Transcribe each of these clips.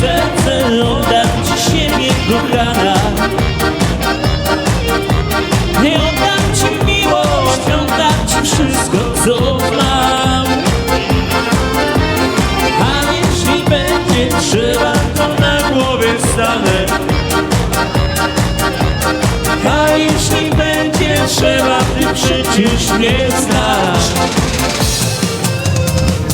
serce oddam ci siebie kochana. Nie oddam ci miłość, oddam ci wszystko co mam A jeśli będzie trzeba to na głowie stanę A jeśli będzie trzeba ty przecież mnie znasz.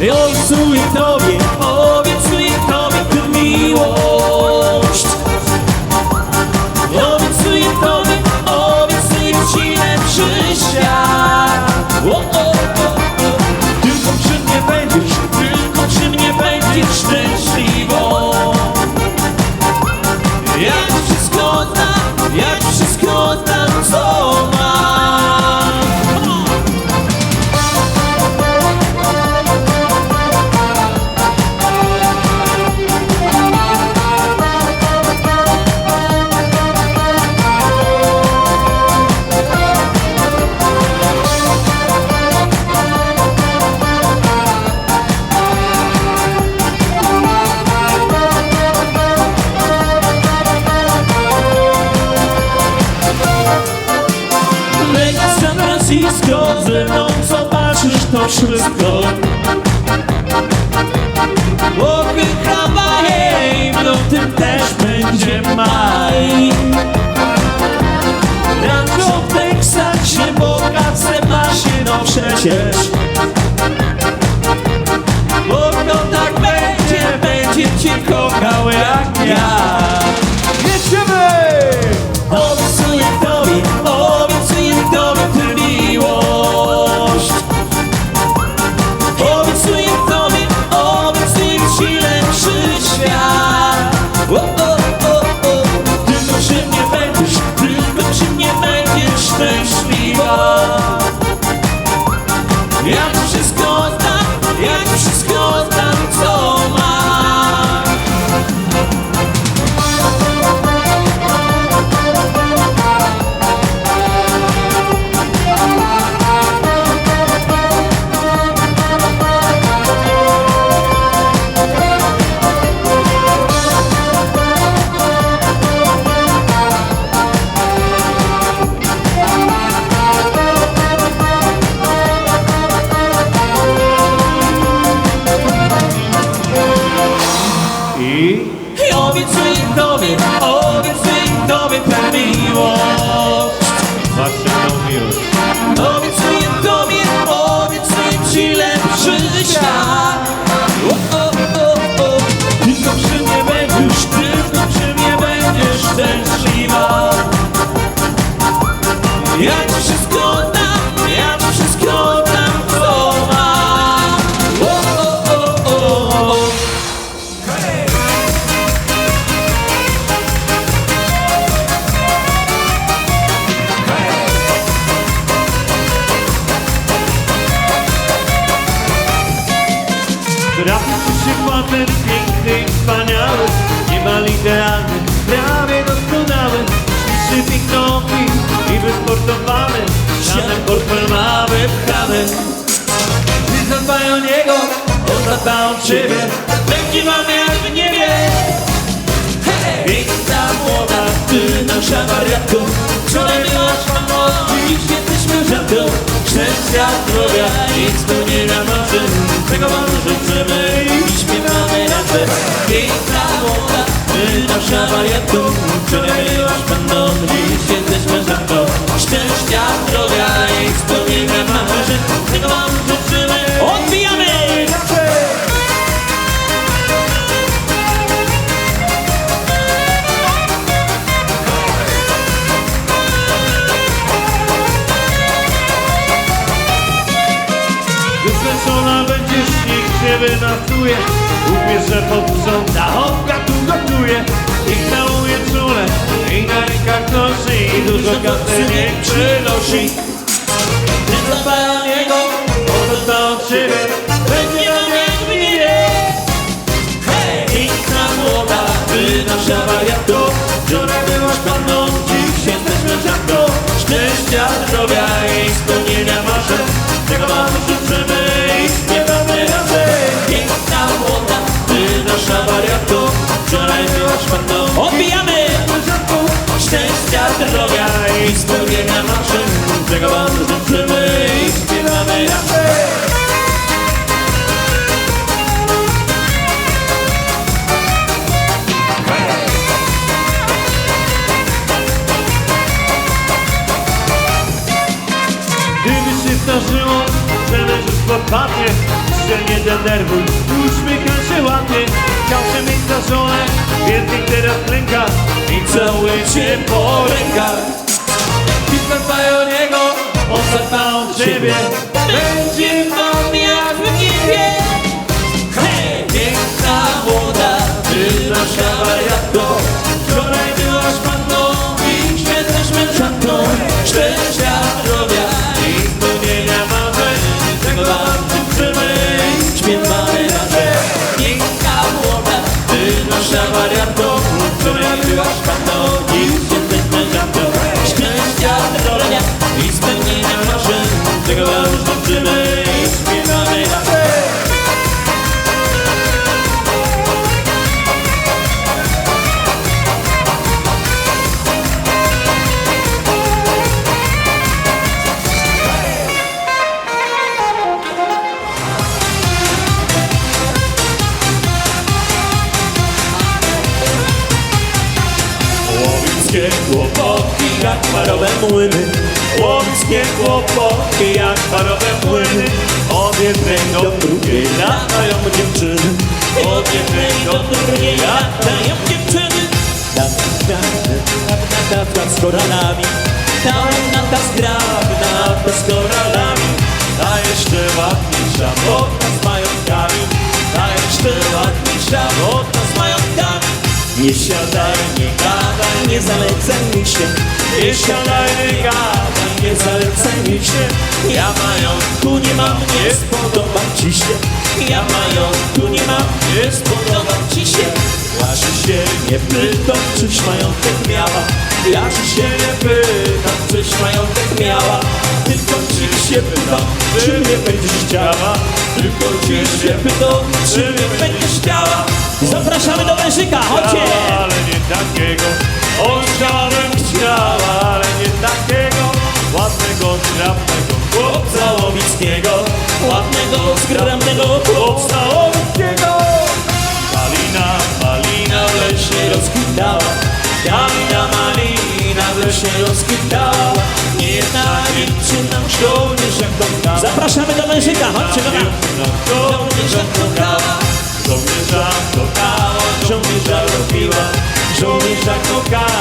I obiecuję Tobie, Francisco, ze mną zobaczysz to wszystko. Łochy Hawaje, no w tym też będzie maj. Rancho w Teksasie, bogactwem ma się, no przecież. Bo kto tak będzie, będzie cię kochał jak ja będziesz Sianem portfel ma wypchany Ty zadbaj o niego, on zadba o ciebie. Będzie wam jak w niebie. Piękna młoda, ty nasza wariatko. Wczoraj byłaś mamą, dziś jesteśmy rzadko Szczęścia, zdrowia i spełnienia marzeń Tego wam życzymy i śpiewamy razem. Piękna młoda, ty nasza wariatko. Wczoraj byłaś mamą, dziś Wyzwyczona będziesz, nikt cię wynasuje Ubierze posprząta, chopka tu gotuje. Całuje czule, i na rękach nosi I dużo kasy nie przynosi Tego wam życzymy i śpiewamy razem Gdyby się zdarzyło, że leżysz w odpadnie się nie denerwuj, uśmiechaj się ładnie Chciałbym mieć za żonę, więc teraz klęka I całuję cię po rękach on zadba o parowe młyny. Łowickie chłopotki jak parowe młyny. Od jednej do drugiej latają dziewczyny. Od jednej do drugiej latają dziewczyny. Tam nata z koronami. Tam nata z nata z koronami Ta jeszcze ładniejsza, bo z majątkami. Ta jeszcze ładniejsza, bo nie siadaj, nie gadaj, nie zalecaj mi się. Nie siadaj, nie gadaj, nie zalecaj mi się. Ja majątku nie mam, nie spodobam ci się. Ja majątku nie mam, nie spodobam ci się. Ja się nie pytam, czyś majątek miała. Ja się nie pytam, czyś majątek miała się pytam, czy mnie będziesz chciała? Tylko ci się pytam, czy mnie będziesz chciała? Zapraszamy do Wężyka, chodźcie! ale nie takiego O, chciałabym chciała, ale nie takiego Ładnego, zgrabnego Chłopca Łowickiego, ładnego, zgrabnego chłopca Zapraszamy do Wężyka, chodźcie do nas. Żołnierza kochała, żołnierza kochała, żołnierza lubiła. Żołnierza kochała,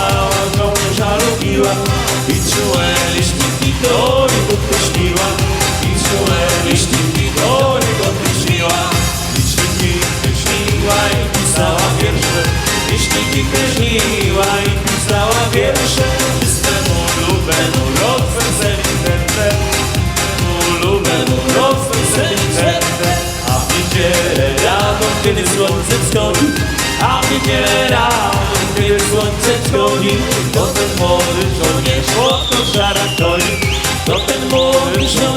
A w niedzielę kiedy słońce wschodzi A w niedzielę rano, kiedy słońce wschodzi To ten młody żołnierz po koszarach chodzi To ten młody żołnierz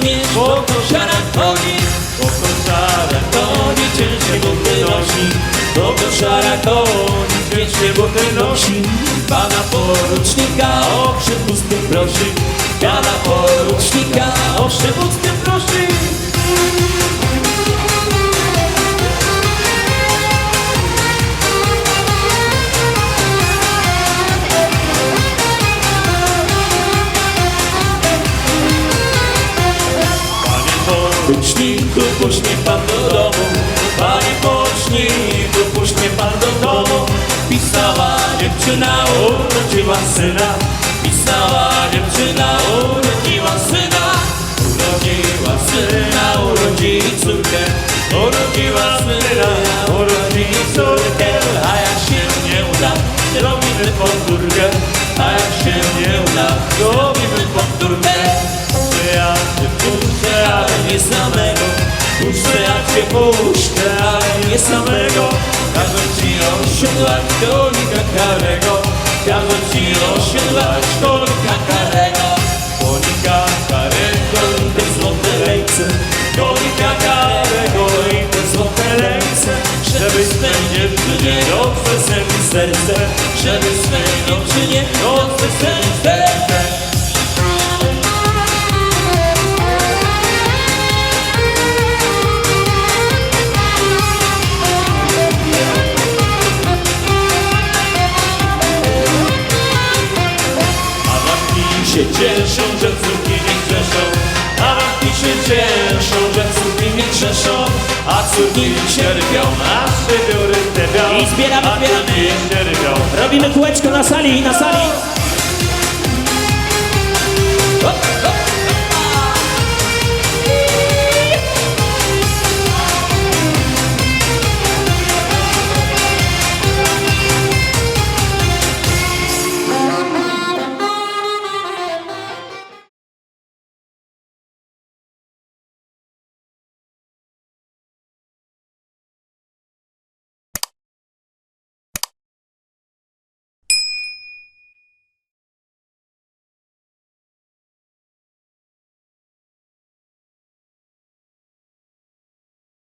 Po koszarach chodzi, ciężkie buty nosi Pana porucznika o przepustkę prosi. Pana porucznika o przepustkę prosi. Panie poruczniku, puść mnie pan do domu. Panie poruczniku, dziewczyna, urodziła syna. Pisała dziewczyna, urodziła syna. Urodziła syna, urodzi córkę. Urodziła syna, urodzi córkę. A jak się nie uda, robimy powtórkę A jak się nie uda, robimy powtórkę Puszczę ja puszczę, ale nie samego Puszczę ja cię puszczę, ale nie samego. Każę ci osiodłać konika karego. Każę ci osiodłać konika karego. Konika karego i te złote ręce. Konika karego i te złote ręce. Żebyś z tym czy nie Dobrze serce, serce, Żeby swego czy nie dobrze serce. Grzeszą. A córki cierpią, a szybiory tebią. I zbieramy, a córki cierpią. Robimy kółeczko na sali, na sali Hop!